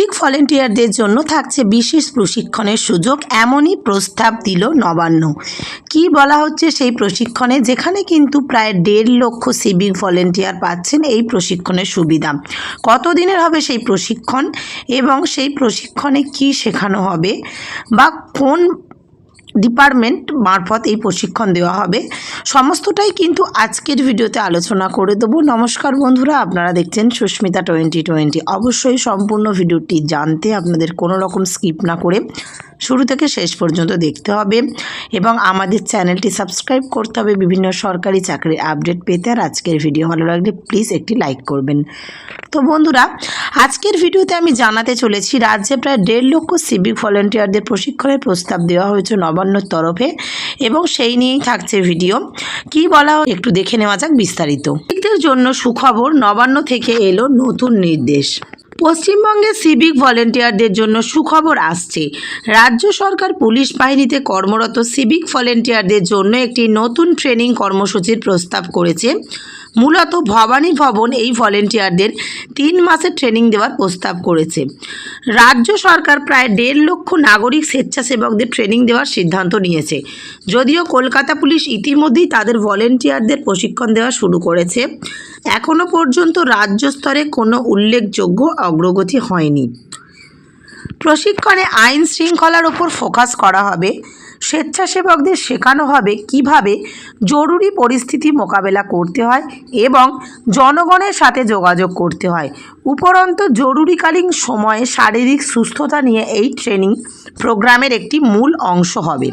Civic ভলেন্টিয়ারদের জন্য থাকছে বিশেষ প্রশিক্ষণের সুযোগ, এমনই প্রস্তাব দিল নবান্ন। কি বলা হচ্ছে সেই প্রশিক্ষণে? যেখানে কিন্তু প্রায় দেড় লক্ষ সিভিক ভলেন্টিয়ার পাচ্ছেন এই প্রশিক্ষণের সুবিধা। কতদিনের হবে সেই প্রশিক্ষণ এবং সেই প্রশিক্ষণে কি শেখানো হবে বা কোন ডিপার্টমেন্ট মারফত এই প্রশিক্ষণ দেওয়া হবে। সমস্তটাই কিন্তু আজকের ভিডিওতে আলোচনা করে দেবো। নমস্কার বন্ধুরা, আপনারা দেখছেন সুস্মিতা টোয়েন্টি টোয়েন্টি। অবশ্যই সম্পূর্ণ ভিডিওটি জানতে আপনাদের কোনো রকম স্কিপ না করে শুরু থেকে শেষ পর্যন্ত দেখতে হবে এবং আমাদের চ্যানেলটি সাবস্ক্রাইব করতে হবে। বিভিন্ন সরকারি চাকরির আপডেট পেতে আর আজকের ভিডিও ভালো লাগলে প্লিজ একটি লাইক করবেন। তো বন্ধুরা, আজকের ভিডিওতে আমি জানাতে চলেছি, রাজ্যে প্রায় দেড় লক্ষ সিভিক ভলেন্টিয়ারদের প্রশিক্ষণের প্রস্তাব দেওয়া হয়েছে নবান্নর তরফে এবং সেই নিয়েই থাকছে ভিডিও। কি বলা একটু দেখে নেওয়া যাক বিস্তারিত। জন্য সুখবর নবান্ন থেকে এলো নতুন নির্দেশ। পশ্চিমবঙ্গের সিভিক ভলেন্টিয়ারদের জন্য সুখবর আসছে। রাজ্য সরকার পুলিশ বাহিনীতে কর্মরত সিভিক ভলেন্টিয়ারদের জন্য একটি নতুন ট্রেনিং কর্মসূচির প্রস্তাব করেছে। মূলত ভবানী ভবন এই ভলেন্টিয়ারদের তিন মাসের ট্রেনিং দেওয়ার প্রস্তাব করেছে। রাজ্য সরকার প্রায় দেড় লক্ষ নাগরিক স্বেচ্ছাসেবকদের ট্রেনিং দেওয়ার সিদ্ধান্ত নিয়েছে। যদিও কলকাতা পুলিশ ইতিমধ্যেই তাদের ভলেন্টিয়ারদের প্রশিক্ষণ দেওয়া শুরু করেছে। এখনও পর্যন্ত রাজ্য স্তরে কোনো উল্লেখযোগ্য অগ্রগতি হয়নি। প্রশিক্ষণে আইন শৃঙ্খলার ওপর ফোকাস করা হবে। স্বেচ্ছাসেবকদের শেখানো হবে কীভাবে জরুরি পরিস্থিতি মোকাবেলা করতে হয় এবং জনগণের সাথে যোগাযোগ করতে হয়। উপরন্ত জরুরিকালীন সময়ে শারীরিক সুস্থতা নিয়ে এই ট্রেনিং প্রোগ্রামের একটি মূল অংশ হবে।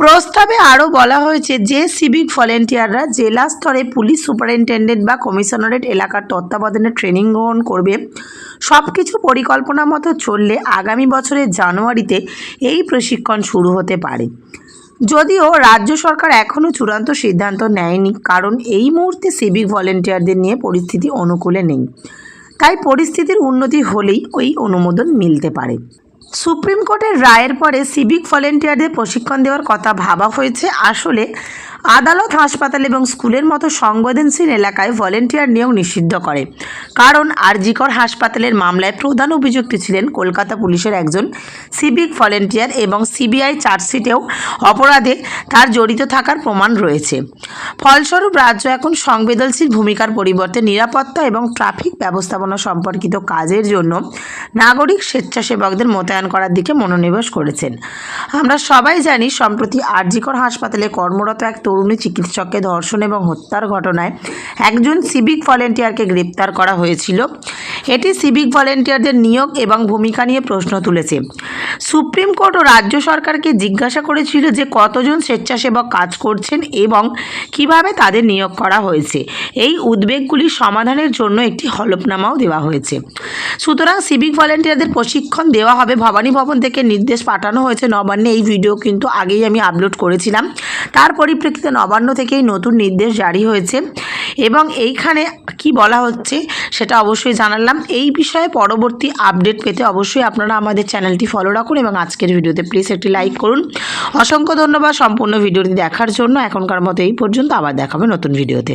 প্রস্তাবে আরও বলা হয়েছে যে সিভিক ভলেন্টিয়াররা জেলা স্তরে পুলিশ সুপারিনটেন্ডেন্ট বা কমিশনারেট এলাকার তত্ত্বাবধানে ট্রেনিং গ্রহণ করবে। সব কিছু পরিকল্পনা মতো চললে আগামী বছরের জানুয়ারিতে এই প্রশিক্ষণ শুরু হতে পারে। যদিও রাজ্য সরকার এখনও চূড়ান্ত সিদ্ধান্ত নেয়নি, কারণ এই মুহূর্তে সিভিক ভলেন্টিয়ারদের নিয়ে পরিস্থিতি অনুকূলে নেই। তাই পরিস্থিতির উন্নতি হলেই ওই অনুমোদন মিলতে পারে। সুপ্রিম কোর্টের রায়ের পরে সিভিক ভলেন্টিয়ারদের প্রশিক্ষণ দেওয়ার কথা ভাবা হয়েছে। আসলে আদালত, হাসপাতাল এবং স্কুলের মতো সংবেদনশীল এলাকায় ভলেন্টিয়ার নিয়োগ নিষিদ্ধ করে। কারণ আরজিকর হাসপাতালের মামলায় প্রধান অভিযুক্ত ছিলেন কলকাতা পুলিশের একজন সিভিক ভলেন্টিয়ার এবং সিবিআই চার্জশিটেও অপরাধে তার জড়িত থাকার প্রমাণ রয়েছে। ফলস্বরূপ রাজ্য এখন সংবেদনশীল ভূমিকার পরিবর্তে নিরাপত্তা এবং ট্রাফিক ব্যবস্থাপনা সম্পর্কিত কাজের জন্য নাগরিক স্বেচ্ছাসেবকদের মোতায়েন করার দিকে মনোনিবেশ করেছেন। আমরা সবাই জানি, সম্প্রতি আরজিকর হাসপাতালে কর্মরত এক তরুণী চিকিৎসককে ধর্ষণ এবং হত্যার ঘটনায় একজন সিভিক ভলেন্টিয়ারকে গ্রেপ্তার করা হয়েছিল। এটি সিভিক ভলেন্টিয়ারদের নিয়োগ এবং ভূমিকা নিয়ে প্রশ্ন তুলেছে। সুপ্রিম কোর্ট ও রাজ্য সরকারকে জিজ্ঞাসা করেছিল যে কতজন স্বেচ্ছাসেবক কাজ করছেন এবং কীভাবে তাদের নিয়োগ করা হয়েছে। এই উদ্বেগগুলি সমাধানের জন্য একটি হলফনামাও দেওয়া হয়েছে। সুতরাং সিভিক ভলেন্টিয়ারদের প্রশিক্ষণ দেওয়া হবে। ভবানী ভবন থেকে নির্দেশ পাঠানো হয়েছে নবান্নে। এই ভিডিও কিন্তু আগেই আমি আপলোড করেছিলাম। তার পরিপ্রেক্ষিতে নবান্ন থেকেই নতুন নির্দেশ জারি হয়েছে। এবং এইখানে কি বলা হচ্ছে সেটা অবশ্যই জানালাম। এই বিষয়ে পরবর্তী আপডেট পেতে অবশ্যই আপনারা আমাদের চ্যানেলটি ফলো রাখুন এবং আজকের ভিডিওতে প্লিজ একটি লাইক করুন। অসংখ্য ধন্যবাদ সম্পূর্ণ ভিডিওটি দেখার জন্য। এখনকার মতো এই পর্যন্ত আবার দেখাবে নতুন ভিডিওতে